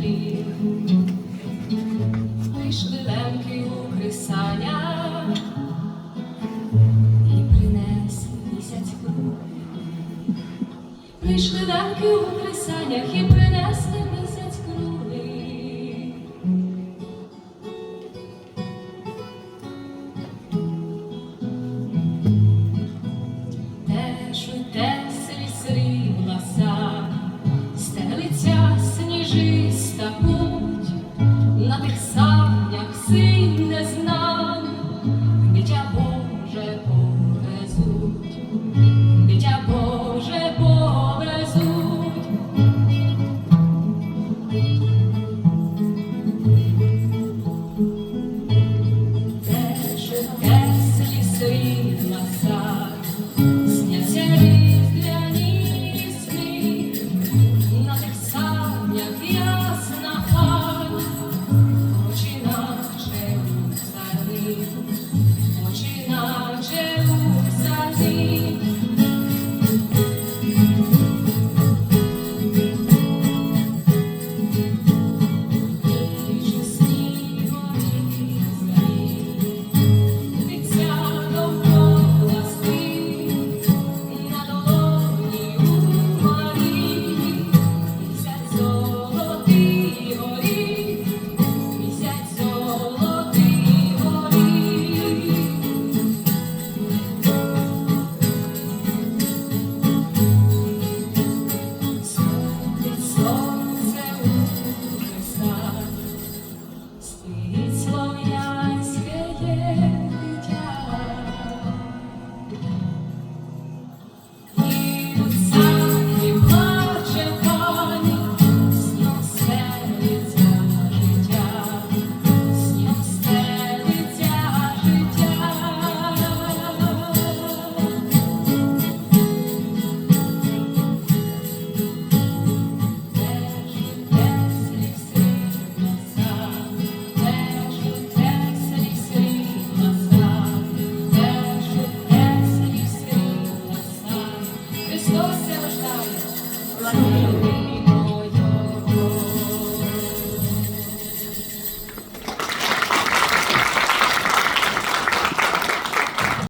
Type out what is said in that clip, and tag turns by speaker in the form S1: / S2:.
S1: дуплі. Вийшли у крисанях і принесли місяць круг. Прийшли лемки у крисанях і принесли забудь на тих санях син не знав, дитя Боже повезуть, дитя Боже повезуть. Де ж те сліси на сад. Thank you.